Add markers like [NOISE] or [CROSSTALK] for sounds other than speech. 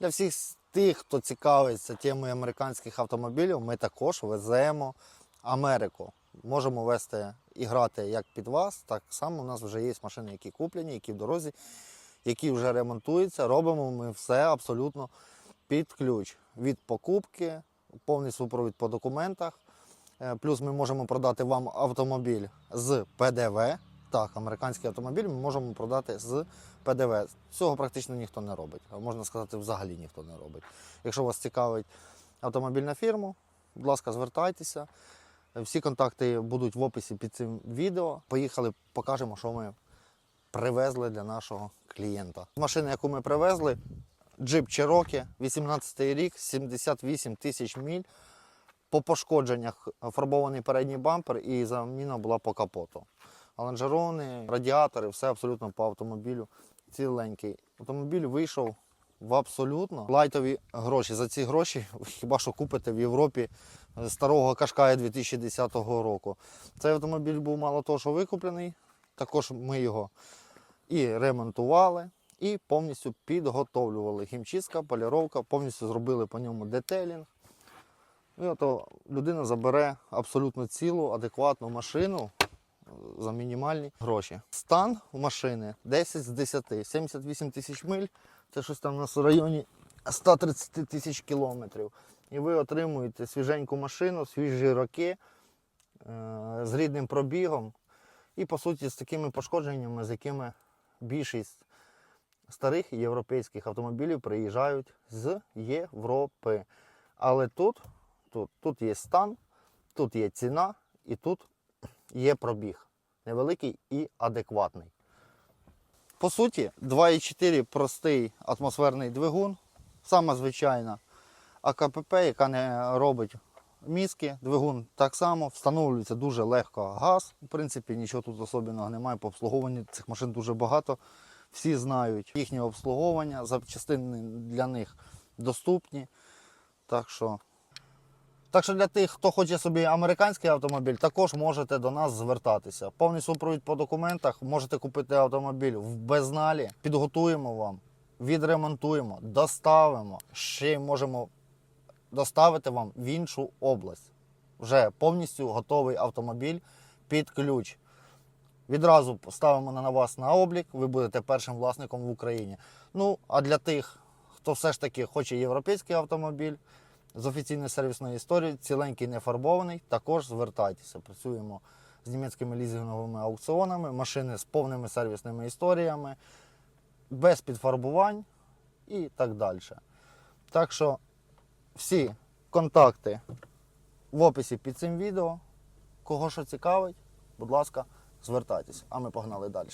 Для всіх тих, хто цікавиться темою американських автомобілів, ми також веземо Америку. Можемо вести і грати як під вас, так само у нас вже є машини, які куплені, які в дорозі, які вже ремонтуються. Робимо ми все абсолютно під ключ. Від покупки, повний супровід по документах. Е, Плюс ми можемо продати вам автомобіль з ПДВ. Так, американський автомобіль ми можемо продати з ПДВ. Цього практично ніхто не робить. Можна сказати, взагалі ніхто не робить. Якщо вас цікавить автомобільна фірма, будь ласка, звертайтеся. Всі контакти будуть в описі під цим відео. Поїхали, покажемо, що ми привезли для нашого клієнта. Машина, яку ми привезли, джип Cherokee, 18 рік, 78 тисяч міль. По пошкодженнях фарбований передній бампер і заміна була по капоту. Лонжерони, радіатори, все абсолютно по автомобілю ціленький. Автомобіль вийшов в абсолютно лайтові гроші. За ці гроші [LAUGHS] хіба що купите в Європі старого Кашкая 2010 року. Цей автомобіль був мало того, що викуплений. Також ми його і ремонтували, і повністю підготовлювали. Хімчистка, поліровка, повністю зробили по ньому детейлінг. І ото людина забере абсолютно цілу, адекватну машину за мінімальні гроші. Стан машини 10 з 10, 78 тисяч миль. Це щось там у нас в районі 130 тисяч кілометрів. І ви отримуєте свіженьку машину, свіжі роки е, з рідним пробігом. І по суті з такими пошкодженнями, з якими більшість старих європейських автомобілів приїжджають з Європи. Але тут, тут, тут є стан, тут є ціна і тут є пробіг. Невеликий і адекватний. По суті, 2,4 простий атмосферний двигун, сама звичайна АКПП, яка не робить мізки. Двигун так само встановлюється дуже легко газ. В принципі, нічого тут особливого немає. По обслуговуванню цих машин дуже багато. Всі знають їхнє обслуговування, запчастини для них доступні. Так що, так що для тих, хто хоче собі американський автомобіль, також можете до нас звертатися. Повний супровід по документах, можете купити автомобіль в безналі, підготуємо вам, відремонтуємо, доставимо. Ще й можемо доставити вам в іншу область. Вже повністю готовий автомобіль під ключ. Відразу ставимо на вас на облік, ви будете першим власником в Україні. Ну, а для тих, хто все ж таки хоче європейський автомобіль з офіційною сервісною історією, ціленький не фарбований, також звертайтеся. Працюємо з німецькими лізинговими аукціонами, машини з повними сервісними історіями, без підфарбувань і так далі. Так що всі контакти в описі під цим відео. Кого що цікавить, будь ласка, звертайтеся. А ми погнали далі.